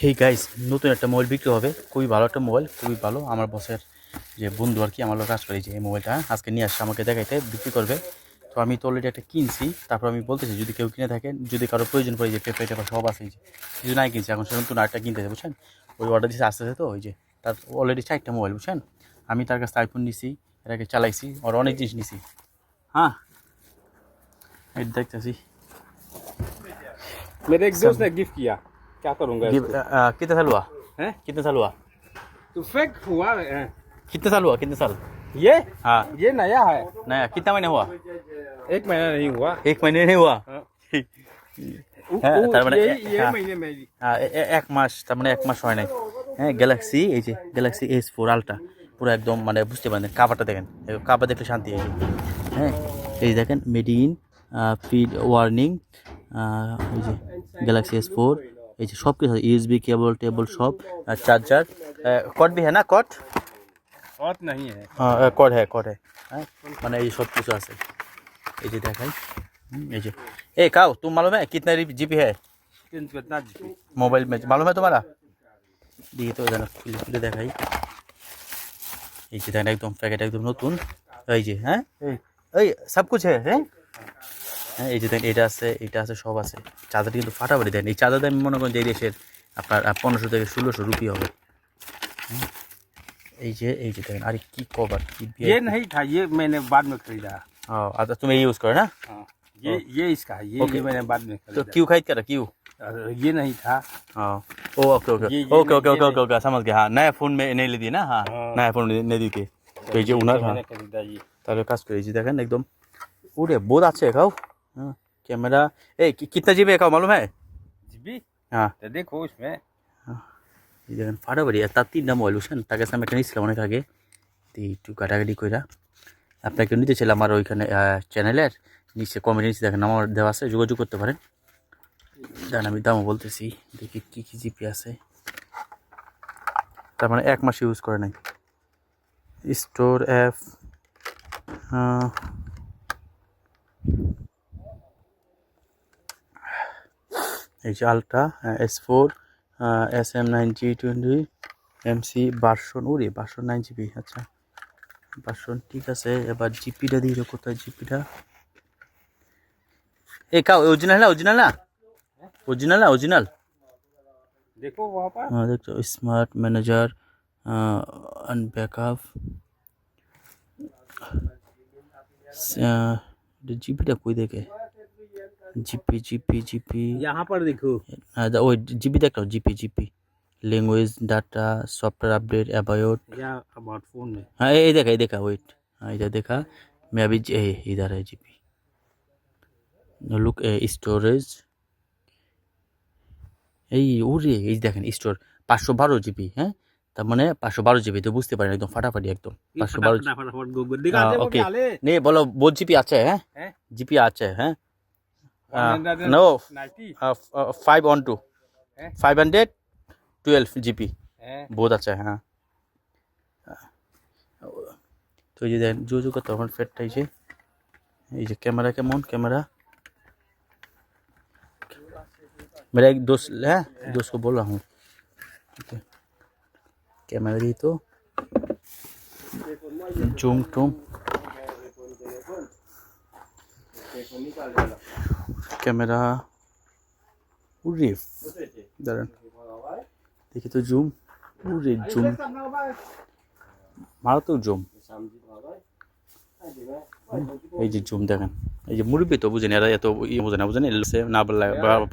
Hey guys নতুন একটা mobile বিক্রি হবে। খুবই ভালো একটা মোবাইল খুবই ভালো। আমার বসের যে বন্ধু আর কি, আমার লোক কাজ করে যে এই মোবাইলটা আজকে নিয়ে আসছে, আমাকে দেখাইতে, বিক্রি করবে। তো আমি তো অলরেডি একটা কিনছি। তারপর আমি বলতেছি, যদি কেউ কিনে থাকেন যদি কারও প্রয়োজন পড়ে যে পেপার টেপার সব আছে কিছু নাই কিনছি, এখন সে নতুন আরেকটা কিনতেছে বুঝছেন? ওই অর্ডার দিচ্ছে আসতেছে তো, ওই যে। তার অলরেডি চারটা মোবাইল বুঝছেন? আমি তার কাছে আইফোন নিছি এটাকে চালাইছি আর অনেক জিনিস নিছি। হ্যাঁ? দেখতেছি। মেরে গিফট কিয়া किया क्या करूंगा गिव- इसको? अ, अ, कितने साल हुआ हैं? कितने साल हुआ तो फेक हुआ है। कितने साल हुआ कितने साल ये हाँ ये नया है नया कितना महीने हुआ एक महीना नहीं हुआ एक महीने नहीं हुआ हाँ। उ- হ্যাঁ, उ- তার মানে ये এ- ये হ্যাঁ। महीने में আহ, এ- এ- এক মাস তার মানে এক মাস হয় নাই হ্যাঁ গ্যালাক্সি এই যে গ্যালাক্সি এস ফোর আলট্রা পুরো একদম মানে বুঝতে পারেন কাভারটা দেখেন কাভার দেখলে শান্তি এই যে হ্যাঁ এই যে দেখেন মেডিইন ফিড ওয়ার্নিং এই যে গ্যালাক্সি এস ফোর এই যে সব কিছু ইউএসবি কেবল টেবল সব চার্জার কট ভি হ্যাঁ না কট बहुत नहीं है হ্যাঁ কট হ্যাঁ কট হ্যাঁ হ্যাঁ মানে এই সব কিছু আছে এই যে দেখাই হুম, এই যে এ কাও तुम मालूम है कितना जीबी है तीन सौ कितना जीबी मोबाइल में मालूम है तुम्हारा দিয়ে তো জানো খুলে খুলে দেখাই এই যে দেখেন একদম প্যাকেট একদম নতুন এই যে হ্যাঁ এই- এই সব কুছ হ্যাঁ হ্যাঁ হ্যাঁ এই যে দেখেন এটা আছে এটা আছে সব আছে চাদরটা কিন্তু ফাটাফাটি দেন এই চাদর আমি মনে করেন যে এই দেশের আপনার পনেরোশো থেকে ষোলোশো রুপি হবে হুম। এই যে এই যে দেখেন আরে কি কভার কি ये नहीं था ये मैंने बाद में खरीदा ও আচ্ছা তুমি এই ইউজ করো না हाँ ये ये इसका है ये ओके। ये मैंने बाद में তো खरीदा কিউ খাইত করা কিউ और ये नहीं था हाँ ओ ओके ओके ये- ये ओके नहीं- ओके ये ओके ओके ओके समझ गया हाँ नया फोन में नहीं ले दिए ना हाँ हाँ। नया फोन नहीं दी थी তো এই যে উনার হ্যাঁ मैंने खरीदा ये তাহলে কাজ করেছি দেখেন একদম ওরে বোধ আছে খাও হ্যাঁ ক্যামেরা এই কি- কিতনা জিবি খাও মালুম হ্যাঁ जीबी হ্যাঁ तो देखो इसमें এই দেখেন ফাটাফাটি আর তার তিনটা মোবাইল বুঝছেন তার কাছে আমি একটা নিয়েছিলাম অনেক আগে তো একটু কাটাকাটি কইরা আপনাকে নিতে ছিল আমার ওইখানে চ্যানেলের নিচে কমেন্ট নিচে দেখেন আমার দেওয়া আছে যোগাযোগ করতে পারেন দেখেন আমি দামও বলতেছি দেখি কী কী জিপি আছে তার মানে এক মাস ইউজ করে নাই স্টোর অ্যাপ এই যে ultra S four S M nine G twenty MC বাসন ওরে বাসন নাইন জিবি আচ্ছা। বাসন ঠিক আছে এবার জিপিটা দিয়ে কোথায় জিপিটা এ কা অরিজিনাল না অরিজিনাল না? অরিজিনাল না অরিজিনাল দেখো হ্যাঁ দেখো স্মার্ট ম্যানেজার অ্যান্ড ব্যাকআপ জিপিটা কই দেখে? জিপি জিপি জিপি यहाँ पर देखो হ্যাঁ ওই জিপি দেখো GB GB language data software update about या अबाउट फोन में हाँ ये ये देखा ये देखा वेट हाँ इधर देखा मैं अभी ज- ए, इधर है जीपी लुक स्टोरेज এই ওরে এই দেখেন স্টোর পাঁচশো বারো জিবি হ্যাঁ তার মানে পাঁচশো বারো জিবি তো বুঝতে পারেন একদম ফাটাফাটি একদম পাঁচশো বারো फटाफट फटाफट गूगल दिखा हाँ, दे वो ओके। क्या ले नहीं बोलो बहुत जीपी अच्छा है हैं? जीपी अच्छा है हाँ, नो 90 फाइव ऑन टू हैं? फाइव हंड्रेड ट्वेल्व जीपी हैं? বহুত আছে হ্যাঁ তো এই যে দেখেন জোজো কত আমার ফেটটা এই যে এই যে ক্যামেরা কেমন ক্যামেরা मेरा एक दोस्त है दोस्त को बोल रहा हूँ ठीक है कैमरा दी तो जूम टूम ক্যামেরা। উরে, দাঁড়ান। দেখি তো জুম। উরে, জুম। মারাত্মক জুম। এই যে জুম দেখেন। এই যে মুরব্বী তো বুঝেনি এরা এত ইয়ে বোঝে না বুঝেন না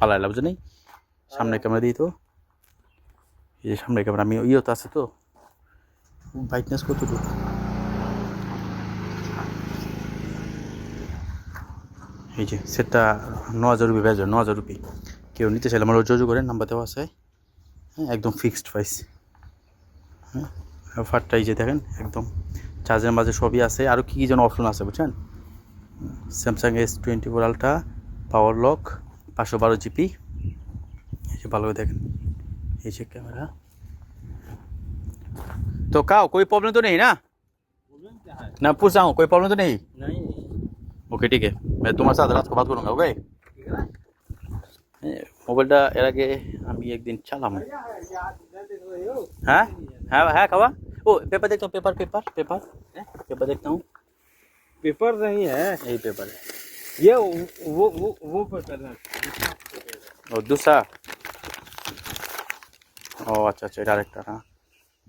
পালাইলা বুঝে নেই। সামনে ক্যামেরা দিই তো। এই যে সামনে ক্যামেরা, আমি ইয়ে তো আছে তো। ব্রাইটনেস কতটুকু? এই যে সেটটা ন হাজার রুপি বেজো ন হাজার রুপি কেউ নিতে চাইলে আমার যোগাযোগ করে নাম্বার দেওয়া আছে হ্যাঁ একদম ফিক্সড প্রাইস হ্যাঁ অফারটা এই যে দেখেন একদম চার্জের মাঝে সবই আছে আরও কী কী যেন অপশন আছে বুঝছেন Samsung S twenty four ultra power lock পাঁচশো বারো জিপি এই যে ভালো করে দেখেন এই যে ক্যামেরা तो का कोई प्रॉब्लम तो नहीं ना ना पूछ रहा हूँ कोई प्रॉब्लम तो नहीं नहीं ওকে ঠিক আছে মানে তোমার সাথে রাত কথা করুন ওকে মোবাইলটা এর আগে আমি একদিন চালাম হ্যাঁ হ্যাঁ হ্যাঁ খাওয়া ओ पेपर देखता हूँ पेपर पेपर पेपर पेपर देखता हूँ। पेपर नहीं है। यही पेपर है। ये वो वो वो पेपर है। और दूसरा। ओ अच्छा अच्छा डायरेक्टर हाँ।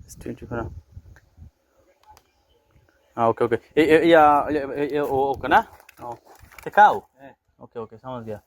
स्टेट करा हाँ।, हाँ ओके ओके ये ये ओ ओके ना? Oh. Tecao? É. Ok, ok, समझ गया